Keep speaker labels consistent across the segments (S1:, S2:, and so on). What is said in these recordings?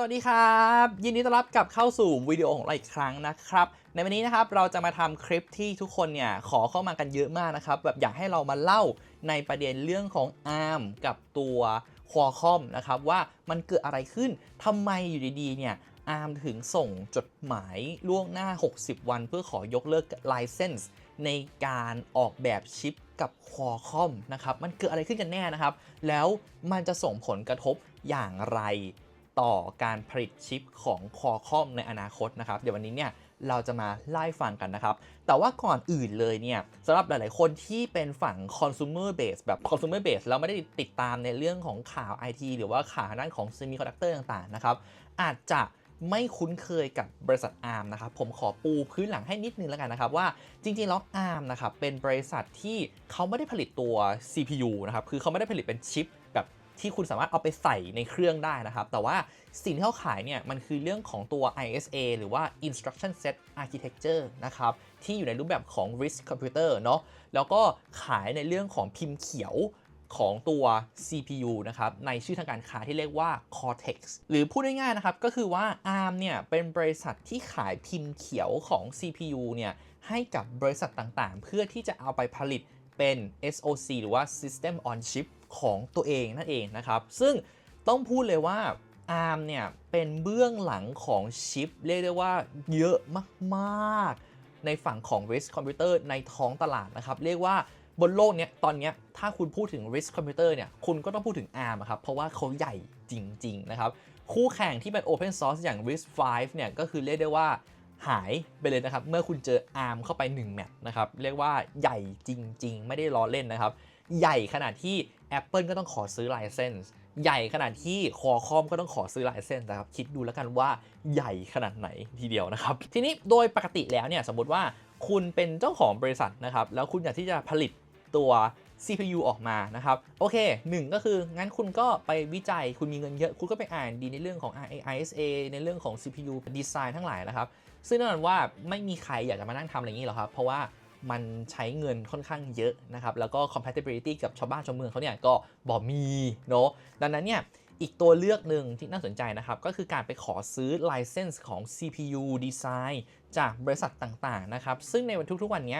S1: สวัสดีครับ ยินดีต้อนรับกลับเข้าสู่วิดีโอของเราอีกครั้งนะครับ ในวันนี้นะครับเราจะมาทำคลิปที่ทุกคนเนี่ยขอเข้ามากันเยอะมากนะครับ แบบอยากให้เรามาเล่าในประเด็นเรื่องของ ARM กับตัวคอคอมนะครับว่ามันเกิดอะไรขึ้นทำไมอยู่ดีๆเนี่ย ARM ถึงส่งจดหมายล่วงหน้า 60 วัน เพื่อขอยกเลิก license ในการออกแบบชิปกับคอคอมนะครับมันเกิดอะไรขึ้นกันแน่นะครับ แล้วมันจะส่งผลกระทบอย่างไร ต่อการผลิตชิปของคอคอมในอนาคตนะครับ เดี๋ยววันนี้เนี่ยเราจะมาไล่ฟังกันนะครับ แต่ว่าก่อนอื่นเลยเนี่ยสำหรับหลาย ๆ คนที่เป็นฝั่ง consumer base แบบ consumer base แล้วไม่ได้ติดตามในเรื่องของข่าว IT หรือว่าข่าวทางด้านของ semiconductor ต่าง ๆ นะครับ อาจจะไม่คุ้นเคยกับบริษัท ARM นะครับ ผมขอปูพื้นหลังให้นิดนึงแล้วกันนะครับ ว่าจริง ๆ แล้ว ARM นะครับ เป็นบริษัทที่เขาไม่ได้ผลิตตัว CPU นะครับ คือเขาไม่ได้ผลิตเป็นชิป ที่คุณสามารถเอาไปใส่ในเครื่องได้นะครับ แต่ว่าสิ่งที่เขาขายเนี่ยมันคือเรื่องของตัว ISA หรือว่า Instruction Set Architecture นะครับ ที่อยู่ในรูปแบบของ RISC Computer เนาะแล้วก็ขายในเรื่องของพิมพ์เขียวของตัว CPU นะครับ ในชื่อทางการค้าที่เรียกว่า Cortex หรือพูดง่ายๆนะครับ ก็คือว่า ARM เนี่ย เป็นบริษัทที่ขายพิมพ์เขียวของ CPU เนี่ย ให้กับบริษัทต่างๆ เพื่อที่จะเอาไปผลิตเป็น SoC หรือว่า System on Chip ของตัวเองนั่นเองนะครับ ซึ่งต้องพูดเลยว่า ARM เนี่ยเป็นเบื้องหลังของชิป เรียกได้ว่าเยอะมากๆ ในฝั่งของ RISC Computer ในท้องตลาดนะครับ เรียกว่าบนโลกเนี้ยตอนเนี้ยถ้าคุณพูดถึง RISC Computer เนี่ยคุณก็ต้องพูดถึง ARM ครับ เพราะว่าเขาใหญ่จริง ๆ นะครับ คู่แข่งที่เป็น Open Source อย่าง RISC-V เนี่ยก็คือเรียกได้ว่าหายไปเลยนะครับ เมื่อคุณเจอ ARM เข้าไป 1 แมตช์นะครับ เรียกว่าใหญ่จริง ๆ ไม่ได้ล้อเล่นนะครับ ใหญ่ขนาดที่ Apple ก็ต้องขอซื้อ license ใหญ่ขนาดที่ Qualcomm ก็ต้องขอซื้อ license นะครับคิดดูแล้วกันว่าใหญ่ขนาดไหนทีเดียวนะครับ ทีนี้โดยปกติแล้วเนี่ยสมมติว่าคุณเป็นเจ้าของบริษัทนะครับ แล้วคุณอยากที่จะผลิตตัว CPU ออกมานะครับ โอเคหนึ่งก็คืองั้นคุณก็ไปวิจัยคุณมีเงินเยอะ คุณก็ไปอ่านดีในเรื่องของ ISA ในเรื่องของ CPU ดีไซน์ทั้งหลายนะครับ ซึ่งแน่นอนว่าไม่มีใครอยากจะมานั่งทำอะไรอย่างนี้หรอกครับ เพราะว่า มันใช้เงินค่อนข้างเยอะนะครับ แล้วก็ compatibility กับชาวบ้านชาวเมืองเขาเนี่ยก็บอกมีเนาะดังนั้นเนี่ยอีกตัวเลือกหนึ่งที่น่าสนใจนะครับ ก็คือการไปขอซื้อ license ของ CPU design จากบริษัทต่างๆนะครับ ซึ่งในวันทุกๆวันนี้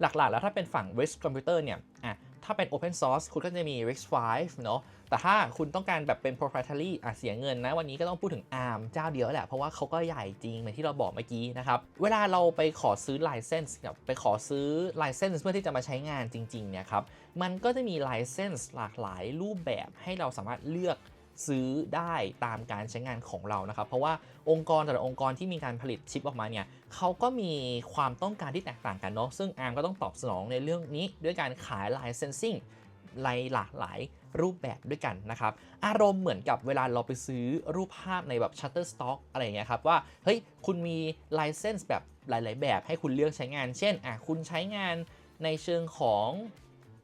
S1: หลักๆ แล้วถ้าเป็นฝั่ง RISC Computer เนี่ยอะถ้าเป็น Open Source คุณก็จะมี RISC-V เนาะ แต่ถ้าคุณต้องการแบบเป็น proprietary อะเสียเงินนะ วันนี้ก็ต้องพูดถึง ARM เจ้าเดียวแหละ เพราะว่าเขาก็ใหญ่จริงเหมือนที่เราบอกเมื่อกี้นะครับ เวลาเราไปขอซื้อ license กับไปขอซื้อ license เพื่อที่จะมาใช้งานจริงๆเนี่ยครับ มันก็จะมี license หลากหลายรูปแบบให้เราสามารถเลือกซื้อได้ตามการใช้งานของเรานะครับ เพราะว่าองค์กรแต่ละองค์กรที่มีการผลิตชิปออกมาเนี่ยเขาก็มีความต้องการที่แตกต่างกันเนาะซึ่ง ARM ก็ต้องตอบสนองในเรื่องนี้ด้วยการขาย licensing ในหลากหลาย รูปแบบด้วยกันนะครับ อารมณ์เหมือนกับเวลาเราไปซื้อรูปภาพในแบบ Shutterstock อะไรอย่างเงี้ยครับ ว่า เฮ้ย คุณมี license แบบหลาย ๆ แบบให้คุณเลือกใช้งาน เช่นอะคุณใช้งานในเชิงของ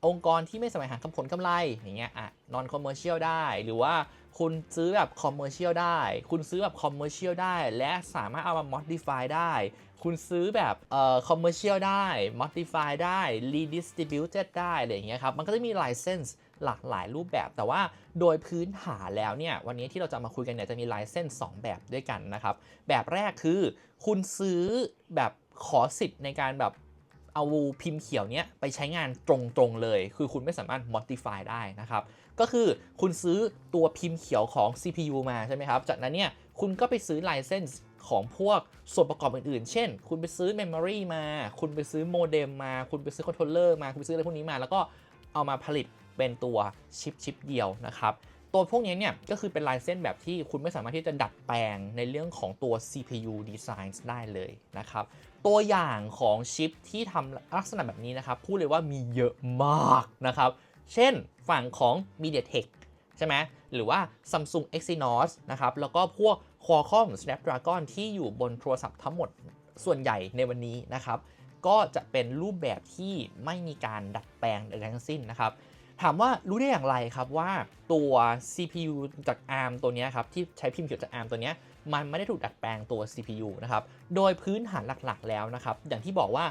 S1: องค์กรที่ไม่สมารถหาผลกำไรอย่างเงี้ยอะ non commercial ได้ หรือว่าคุณซื้อแบบ commercial ได้ คุณซื้อแบบ commercial ได้ และสามารถเอามา modify ได้ คุณซื้อแบบเอ่อ commercial ได้ modify ได้ redistributed ได้อะไรอย่างเงี้ยครับ มันก็จะมี license หลากหลายรูปแบบ แต่ว่าโดยพื้นฐานแล้วเนี่ยวันนี้ที่เราจะมาคุยกันเนี่ยจะมี license 2แบบด้วยกันนะครับแบบแรกคือ คุณซื้อแบบขอสิทธิ์ในการแบบเอาพิมพ์เขียวเนี้ยไปใช้งานตรงๆเลย คือคุณไม่สามารถ modify ได้นะครับ ก็คือคุณซื้อตัวพิมพ์เขียวของ CPU มาใช่ไหมครับ จากนั้นเนี่ยคุณก็ไปซื้อ license ของพวกส่วนประกอบอื่นๆ เช่น คุณไปซื้อ memory มา คุณไปซื้อโมเด็มมา คุณไปซื้อ controller มา คุณไปซื้ออะไรพวกนี้มา แล้วก็ เอามาผลิตเป็นตัวชิปชิปเดียวนะครับ ตัวพวกนี้เนี่ยก็คือเป็นลายเส้นแบบที่คุณไม่สามารถที่จะดัดแปลงในเรื่องของตัว CPU design ได้เลยนะครับ ตัวอย่างของชิปที่ทำลักษณะแบบนี้นะครับ พูดเลยว่ามีเยอะมากนะครับ เช่นฝั่งของ MediaTek ใช่ไหมหรือว่า Samsung Exynos นะครับ แล้วก็พวก Qualcomm Snapdragon ที่อยู่บนโทรศัพท์ทั้งหมดส่วนใหญ่ในวันนี้นะครับ ก็จะเป็นรูปแบบที่ไม่มีการดัดแปลงใดทั้งสิ้นนะครับ ถามว่ารู้ได้อย่างไรครับว่าตัว CPU จาก ARM ตัวนี้ครับที่ใช้พิมพ์เขียวจาก ARM ตัวนี้มันไม่ได้ถูกดัดแปลงตัว CPU นะครับ โดยพื้นฐานหลักๆ แล้วนะครับ อย่างที่บอกว่า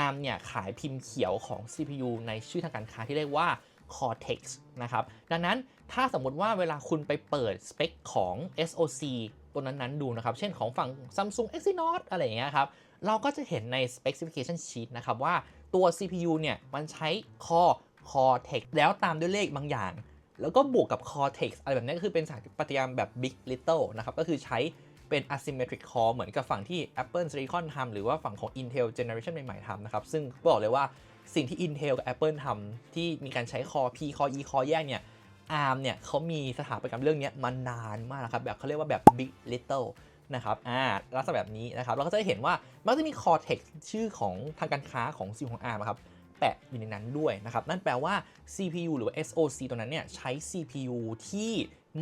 S1: ARM เนี่ยขายพิมพ์เขียวของ CPU ในชื่อทางการค้าที่เรียกว่า Cortex นะครับ ดังนั้นถ้าสมมติว่าเวลาคุณไปเปิดสเปคของ SoC ตัวนั้นๆ ดูนะครับ เช่นของฝั่ง Samsung Exynos อะไรอย่างเงี้ยครับ เราก็จะเห็นใน specification sheet นะครับว่าตัว CPU เนี่ย มันใช้ Core Cortex แล้วตามด้วยเลขบางอย่าง แล้วก็บวกกับ Cortex อะไรแบบนี้ก็คือเป็นสายปฏิกรรมแบบ Big Little นะครับ ก็คือใช้เป็น asymmetric core เหมือนกับฝั่งที่ Apple Silicon ทำหรือว่าฝั่งของ Intel Generation ใหม่ๆทำนะครับ ซึ่งบอกเลยว่าสิ่งที่ Intel กับ Apple ทำที่มีการใช้ Core P Core E Core แยกเนี่ย ARM เนี่ยเขามีสถาปัตยกรรมเรื่องนี้มานานมากนะครับแบบเขาเรียกว่าแบบ Big Little นะครับอ่าลักษณะแบบนี้นะครับเราก็จะเห็นว่ามันจะมี Cortex ชื่อของทางการค้าของซีของ ARM ครับแปะอยู่ในนั้นด้วยนะครับ นั่นแปลว่า CPU หรือว่า SoC ตัวนั้นเนี่ยใช้ CPU ที่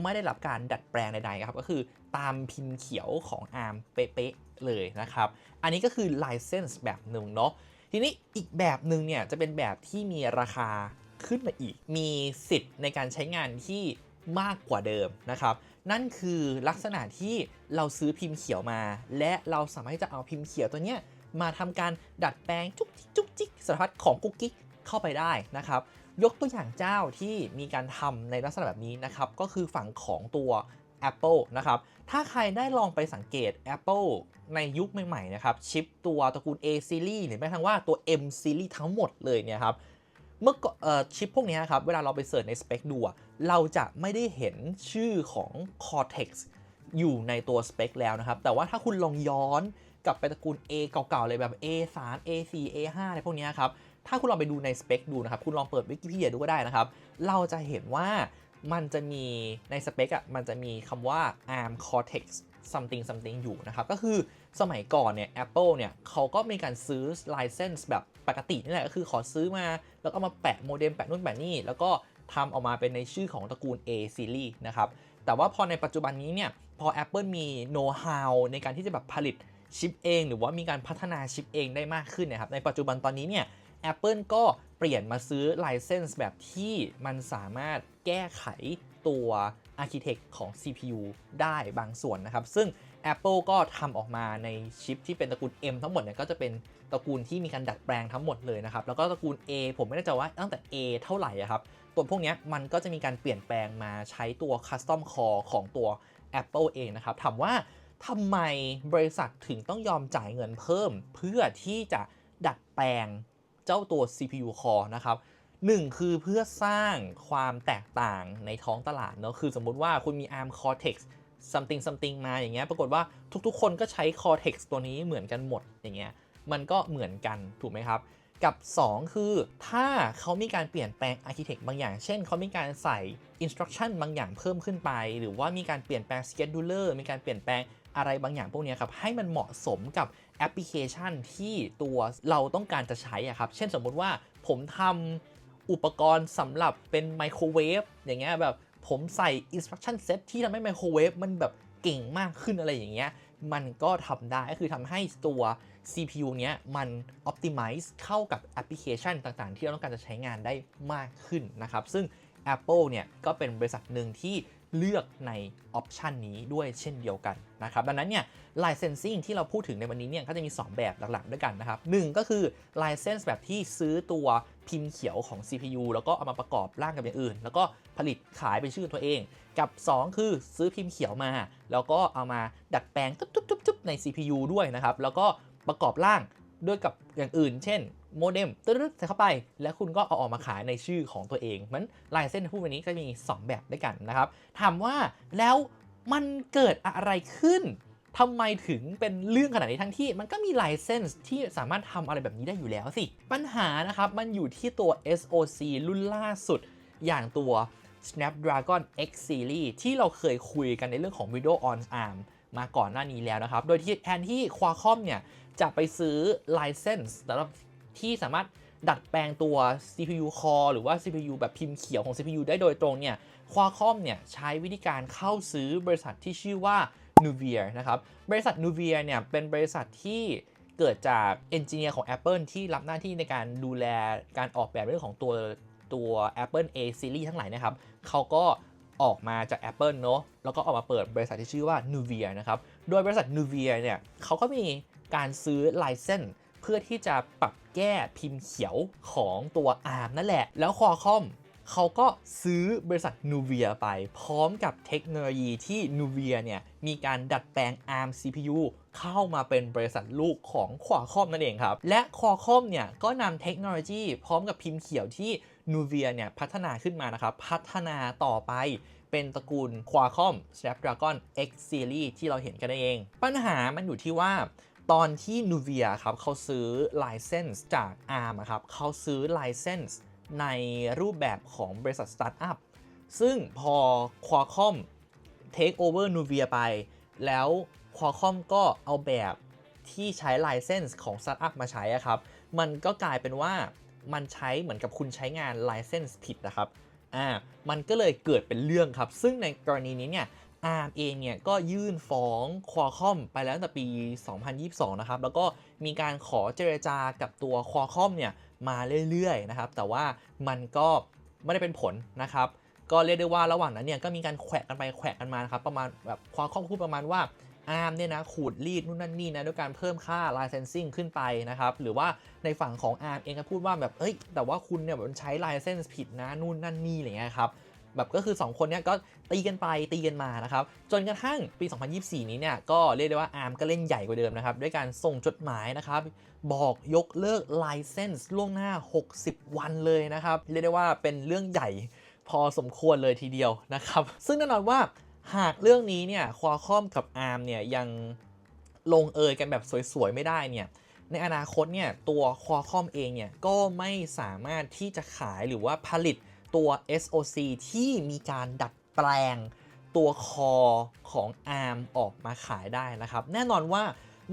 S1: ไม่ได้รับการดัดแปลงใดๆครับก็คือตามพิมพ์เขียวของ ARM เป๊ะๆเลยนะครับ อันนี้ก็คือ license แบบหนึ่งเนาะทีนี้อีกแบบหนึ่งเนี่ยจะเป็นแบบที่มีราคาขึ้นมาอีก มีสิทธิ์ในการใช้งานที่มากกว่าเดิมนะครับ นั่นคือลักษณะที่เราซื้อพิมพ์เขียวมา และเราสามารถจะเอาพิมพ์เขียวตัวเนี้ยมาทำการดัดแปลงจุกจิกจุกจิกสารพัดของกุ๊กกิ๊กเข้าไปได้นะครับ ยกตัวอย่างเจ้าที่มีการทำในลักษณะแบบนี้นะครับ ก็คือฝั่งของตัว Apple นะครับ ถ้าใครได้ลองไปสังเกต Apple ในยุคใหม่ๆนะครับ ชิปตัวตระกูล A series หรือแม้กระทั่งว่าตัว M series ทั้งหมดเลยเนี่ยครับ เมื่อก่อนเอ่อชิปพวกนี้ครับ เวลาเราไปเสิร์ชในสเปคดู เราจะไม่ได้เห็นชื่อของ Cortex อยู่ในตัวสเปคแล้วนะครับ แต่ว่าถ้าคุณลองย้อนกลับไปตระกูล A เก่าๆ เลยแบบ A3 A4 A5 อะไรพวกนี้ครับ ถ้าคุณลองไปดูในสเปคดูนะครับ คุณลองเปิดวิกิพีเดียดูก็ได้นะครับ เราจะเห็นว่ามันจะมีในสเปคอะมันจะมีคำว่า ARM Cortex something something อยู่นะครับ ก็คือสมัยก่อนเนี่ย Apple เนี่ยเขาก็มีการซื้อ license แบบปกตินี่แหละ ก็คือขอซื้อมา แล้วก็มาแปะโมเด็มแปะนู่นแปะนี่ แล้วก็ ทำออกมาเป็นในชื่อของตระกูล A series นะครับ แต่ว่าพอในปัจจุบันนี้เนี่ย พอ Apple มี know how ในการที่จะแบบผลิตชิปเอง หรือว่ามีการพัฒนาชิปเองได้มากขึ้นนะครับ ในปัจจุบันตอนนี้เนี่ย Apple ก็เปลี่ยนมาซื้อ license แบบที่มันสามารถแก้ไขตัว architect ของ CPU ได้บางส่วนนะครับ ซึ่ง Apple ก็ทำออกมาในชิปที่เป็นตระกูล M ทั้งหมดเนี่ยก็จะเป็นตระกูลที่มีการดัดแปลงทั้งหมดเลยนะครับ แล้วก็ตระกูล A ผมไม่แน่ใจว่าตั้งแต่ A เท่าไหร่อะครับ ตัวพวกนี้มันก็จะมีการเปลี่ยนแปลงมาใช้ตัว Custom Core ของตัว Apple เองนะครับถามว่าทำไมบริษัทถึงต้องยอมจ่ายเงินเพิ่ม เพื่อที่จะดัดแปลงเจ้าตัว CPU Core นะครับหนึ่งคือเพื่อสร้างความแตกต่างในท้องตลาดเนอะคือสมมุติว่าคุณมี ARM Cortex something something มาอย่างเงี้ย ปรากฏว่าทุกๆ คนก็ใช้ Cortex ตัวนี้เหมือนกันหมดอย่างเงี้ย มันก็เหมือนกันถูกไหมครับ กับ 2 คือถ้าเขามีการเปลี่ยนแปลง Architect บางอย่าง เช่น เขามีการใส่ Instruction บางอย่างเพิ่มขึ้นไป หรือว่ามีการเปลี่ยนแปลง Scheduler มีการเปลี่ยนแปลงอะไรบางอย่างพวกนี้ครับ ให้มันเหมาะสมกับแอปพลิเคชันที่ตัวเราต้องการจะใช้อะครับ เช่นสมมุติว่าผมทำอุปกรณ์สำหรับเป็นไมโครเวฟอย่างเงี้ยแบบ ผมใส่ instruction set ที่ทำให้ไมโครเวฟมันแบบเก่งมากขึ้นอะไรอย่างเงี้ย มันก็ทำได้ก็คือทำให้ตัว CPU เนี้ยมัน optimize เข้ากับแอปพลิเคชันต่างๆ ที่เราต้องการจะใช้งานได้มากขึ้นนะครับ ซึ่ง Apple เนี่ยก็เป็นบริษัทหนึ่งที่ เลือกในออปชันนี้ด้วยเช่นเดียวกันนะครับดังนั้นเนี่ย licensing ที่เราพูดถึงในวันนี้เนี่ยก็จะมี 2 แบบหลักๆด้วยกันนะครับ1ก็คือ license แบบที่ซื้อตัวพิมพ์เขียวของ CPU แล้วก็เอามาประกอบร่างกับอย่างอื่น แล้วก็ผลิตขายเป็นชื่อตัวเอง กับ 2 คือซื้อพิมพ์เขียวมา แล้วก็เอามาดัดแปลงจุ๊บๆใน CPU ด้วยนะครับแล้วก็ประกอบร่างด้วยกับอย่างอื่น เช่น โมเด็มตึ๊ดใส่เข้าไป แล้วคุณก็เอาออกมาขายในชื่อของตัวเอง มันลายเส้นพูดวันนี้ก็มี 2 แบบด้วยกันนะครับถามว่าแล้วมันเกิดอะไรขึ้นทำไมถึงเป็นเรื่องขนาดนี้ทั้งที่ มันก็มีไลเซนส์ที่สามารถทำอะไรแบบนี้ได้อยู่แล้วสิ ปัญหานะครับ มันอยู่ที่ตัว SoC รุ่นล่าสุด อย่างตัว Snapdragon X Series ที่เราเคยคุยกันในเรื่องของ Video on ARM มาก่อนหน้านี้แล้วนะครับ โดยที่แทนที่ Qualcomm เนี่ย จะไปซื้อ license สำหรับ ที่สามารถดัดแปลงตัว CPU core หรือว่า CPU แบบพิมพ์เขียวของ CPU ได้โดยตรงเนี่ย Qualcomm เนี่ยใช้วิธีการเข้าซื้อบริษัทที่ชื่อว่า Nuvia นะครับบริษัท Nuvia เนี่ยเป็นบริษัทที่เกิดจากเอนจิเนียร์ของ Apple ที่รับหน้าที่ในการดูแลการออกแบบเรื่องของตัวตัว Apple A Series ทั้งหลายนะครับเขาก็ออกมาจาก Apple เนอะแล้วก็ออกมาเปิดบริษัทที่ชื่อว่า Nuvia นะครับ โดยบริษัท Nuvia เนี่ยเขาก็มีการซื้อ license เพื่อที่จะปรับแก้พิมพ์เขียวของตัว ARM นั่นแหละ แล้ว Qualcomm เขาก็ซื้อบริษัท Nuvia ไปพร้อมกับเทคโนโลยีที่ Nuvia เนี่ยมีการดัดแปลง ARM CPU เข้ามาเป็นบริษัทลูกของ Qualcomm นั่นเองครับ และ Qualcomm เนี่ยก็นำเทคโนโลยีพร้อมกับพิมพ์เขียวที่ Nuvia เนี่ยพัฒนาขึ้นมานะครับ พัฒนาต่อไปเป็นตระกูล Qualcomm Snapdragon X Series ที่เราเห็นกันเอง ปัญหามันอยู่ที่ว่า ตอนที่ Nuvia ครับเขาซื้อ license จาก ARM ครับเขาซื้อ license ในรูปแบบของบริษัทสตาร์ทอัพซึ่งพอ Qualcomm take over Nuvia ไป แล้ว Qualcomm ก็เอาแบบที่ใช้ license ของ Startup มาใช้อะครับ มันก็กลายเป็นว่ามันใช้เหมือนกับคุณใช้งาน license ผิดนะครับ อ่า มันก็เลยเกิดเป็นเรื่องครับ ซึ่งในกรณีนี้เนี่ย ARM เองเนี่ยก็ยื่นฟ้อง Qualcomm ไปแล้วตั้งแต่ปี 2022 นะครับ แล้วก็มีการขอเจรจากับตัว Qualcomm เนี่ยมาเรื่อยๆนะครับ แต่ว่ามันก็ไม่ได้เป็นผลนะครับ ก็เรียกได้ว่าระหว่างนั้นเนี่ยก็มีการแขวะกันไปแขวะกันมานะครับ ประมาณแบบความข้อพูดประมาณว่าอาร์มเนี่ยนะขูดรีดนู่นนั่นนี่นะด้วยการเพิ่มค่า licensing ขึ้นไปนะครับ หรือว่าในฝั่งของอาร์มเองก็พูดว่าแบบเอ้ยแต่ว่าคุณเนี่ยมันใช้ license ผิดนะนู่นนั่นนี่อะไรเงี้ยครับ แบบก็คือ 2 คนเนี้ยก็ตีกันไปตีกันมานะครับ จนกระทั่งปี 2024 นี้เนี่ยก็เรียกได้ว่าอาร์มก็เล่นใหญ่กว่าเดิมนะครับ ด้วยการส่งจดหมายนะครับ บอกยกเลิก license ล่วงหน้า 60 วันเลยนะครับ เรียกได้ว่าเป็นเรื่องใหญ่พอสมควรเลยทีเดียวนะครับ ซึ่งแน่นอนว่าหากเรื่องนี้เนี่ยควาคอมกับ ARM เนี่ยยังลงเอยกันแบบสวยๆ ไม่ได้เนี่ยในอนาคตเนี่ยตัว Qualcomm เองเนี่ยก็ไม่สามารถที่จะขายหรือว่าผลิต ตัว SoC ที่มีการดัดแปลงตัวคอของ ARM ออกมาขายได้นะครับ แน่นอนว่า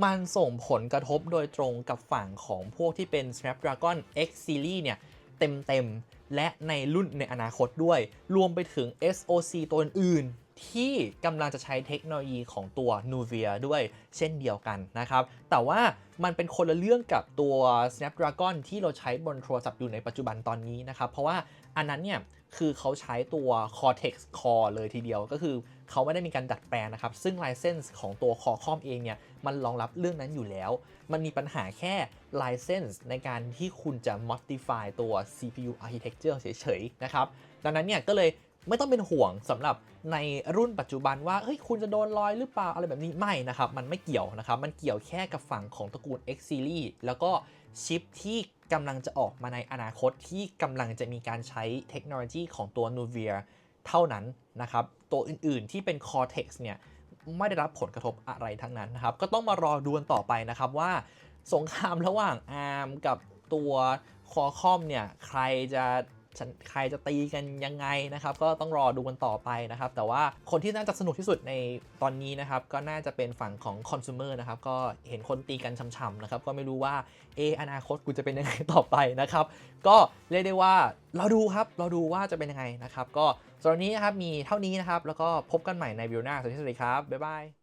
S1: มันส่งผลกระทบโดยตรงกับฝั่งของพวกที่เป็น Snapdragon X Series เนี่ยเต็มๆ และในรุ่นในอนาคตด้วย รวมไปถึง SoC ตัวอื่นที่กำลังจะใช้เทคโนโลยีของตัว Nuvia ด้วยเช่นเดียวกันนะครับ แต่ว่ามันเป็นคนละเรื่องกับตัว Snapdragon ที่เราใช้บนโทรศัพท์อยู่ในปัจจุบันตอนนี้นะครับ เพราะว่า อันนั้นเนี่ยคือเขาใช้ตัว Cortex Core เลยทีเดียวก็คือเขาไม่ได้มีการดัดแปลงนะครับ ซึ่ง license ของตัว Qualcomm เองเนี่ยมันรองรับเรื่องนั้นอยู่แล้ว มันมีปัญหาแค่ license ในการที่คุณจะ modify ตัว CPU architecture เฉยๆนะครับ ดังนั้นเนี่ยก็เลยไม่ต้องเป็นห่วงสำหรับในรุ่นปัจจุบันว่าเฮ้ยคุณจะโดนลอยหรือเปล่าอะไรแบบนี้ไม่นะครับ มันไม่เกี่ยวนะครับ มันเกี่ยวแค่กับฝั่งของตระกูล X Series แล้วก็ ชิปที่กำลังจะออกมาในอนาคตที่กำลังจะมีการใช้เทคโนโลยีของตัว Nuvia เท่านั้นนะครับ ตัวอื่นๆที่เป็น Cortex เนี่ยไม่ได้รับผลกระทบอะไรทั้งนั้นนะครับ ก็ต้องมารอดูกันต่อไปนะครับว่าสงครามระหว่าง ARM กับตัว Qualcomm เนี่ยใครจะ ใครจะตีกันยังไงนะครับ ก็ต้องรอดูกันต่อไปนะครับ แต่ว่าคนที่น่าจะสนุกที่สุดในตอนนี้นะครับ ก็น่าจะเป็นฝั่งของ consumer นะครับ ก็เห็นคนตีกันช่ำๆนะครับ ก็ไม่รู้ว่าเออนาคตกูจะเป็นยังไงต่อไปนะครับ ก็เรียกได้ว่าเราดูครับ เราดูว่าจะเป็นยังไงนะครับ ก็สำหรับนนี้นะครับมีเท่านี้นะครับ แล้วก็พบกันใหม่ในวิดีโอหน้าสวัสดีครับบ๊ายบาย